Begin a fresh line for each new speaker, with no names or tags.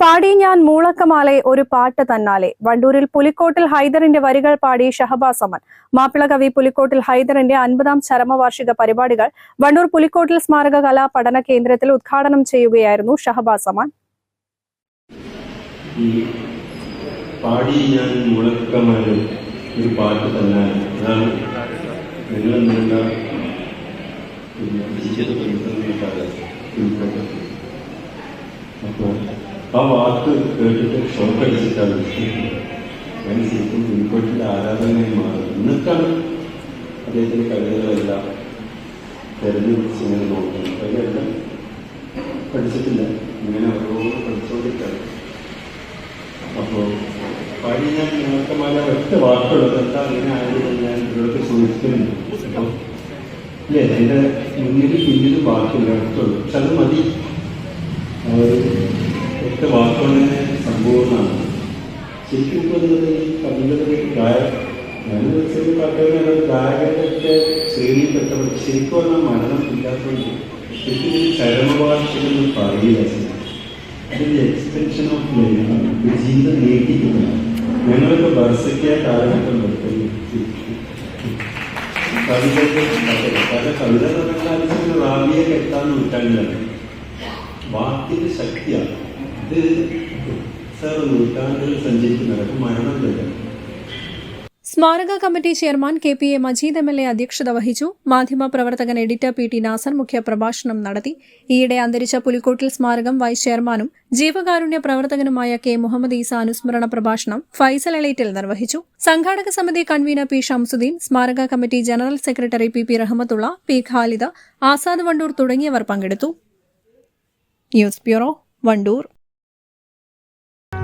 പാടി ഞാൻ മൂളക്കമാലെ ഒരു പാട്ട് തന്നാലെ. വണ്ടൂരിൽ പുലിക്കോട്ടിൽ ഹൈദറിന്റെ വരികൾ പാടി ഷഹബാസ് അമൻ. മാപ്പിള കവി പുലിക്കോട്ടിൽ ഹൈദറിന്റെ അൻപതാം ചരമവാർഷിക പരിപാടികൾ വണ്ടൂർ പുലിക്കോട്ടിൽ സ്മാരക കലാ പഠന കേന്ദ്രത്തിൽ ഉദ്ഘാടനം ചെയ്യുകയായിരുന്നു ഷഹബാസ് അമൻ.
പാടി ഞാൻ ഒരു പാട്ട് അപ്പോൾ ആ വാക്ക് കേട്ടിട്ട് ഷോക്ക് അടിച്ചിട്ടാണ് ശരിക്കും പുലിക്കോട്ടിന്റെ ആരാധനയായി മാറി. എന്നിട്ടാണ് അദ്ദേഹത്തിന്റെ കവിതകളെല്ലാം തെരഞ്ഞെടുത്ത് ഇങ്ങനെ നോക്കുന്നത്. കവിതയെല്ലാം പഠിച്ചിട്ടില്ല. ഇങ്ങനെ ഓരോ പഠിച്ചുകൊണ്ടിരിക്കുകയാണ്. അപ്പോൾ പാടി ഞാൻ നിങ്ങൾക്കമാല ഒറ്റ വാക്കുള്ളത് അങ്ങനെ ആയതുകൊണ്ട് ഞാൻ ഇവർക്ക് ചോദിക്കുന്നുണ്ട്. അല്ലേ എന്റെ മുന്നിൽ പിന്നിൽ ബാക്കിയുള്ള അടുത്തുള്ളൂ പക്ഷെ അത് മതി. ഒരു ഒറ്റ വാക്കുകൊണ്ട് സമ്പൂർണ്ണമാണ് ശരിക്കും ഇപ്പോൾ എന്നത് ഈ കവികളുടെ ഗായ ഞാൻ ചെറിയ പാട്ടുകൾ ഗായകരുടെ ശ്രേണിയിൽപ്പെട്ടവർ ശരിക്കും പറഞ്ഞാൽ മരണം ഇല്ലാത്തതുകൊണ്ട് ശരിക്കും ഈ ചരമഭാഷകൾ പറയില്ല ശരി അതിന്റെ എക്സ്റ്റൻഷൻ ഓഫ് ലൈഫാണ് ഒരു ജീവിതം നീട്ടിക്കുന്നതാണ് ഞങ്ങളൊക്കെ ബർസയ്ക്ക് കാലഘട്ടം തൊട്ട് കവിതയ്ക്ക് കാരണം കവിത എന്ന് പറഞ്ഞാൽ റാബിയെ കെട്ടാൻ നൂറ്റാണ്ടിലാണ് വാക്കിന്റെ ശക്തിയാണ് ഇത് സാർ നൂറ്റാണ്ടുകൾ സഞ്ചരിക്കുന്നവർക്ക് മരണം തരാം
സ്മാരക committee chairman K P A Majeed M L A അധ്യക്ഷത വഹിച്ചു. മാധ്യമപ്രവർത്തകൻ എഡിറ്റർ പി ടി നാസർ മുഖ്യപ്രഭാഷണം നടത്തി. ഈയിടെ അന്തരിച്ച പുലിക്കോട്ടിൽ സ്മാരകം വൈസ് ചെയർമാനും ജീവകാരുണ്യ പ്രവർത്തകനുമായ കെ മുഹമ്മദ് ഈസ അനുസ്മരണ പ്രഭാഷണം ഫൈസൽ എലൈറ്റിൽ നിർവഹിച്ചു. സംഘാടക സമിതി കൺവീനർ പി ഷംസുദ്ദീൻ സ്മാരക committee general secretary P P Rahmathulla P Khalid Azad Wandoor തുടങ്ങിയവർ പങ്കെടുത്തു. News bureau Wandoor.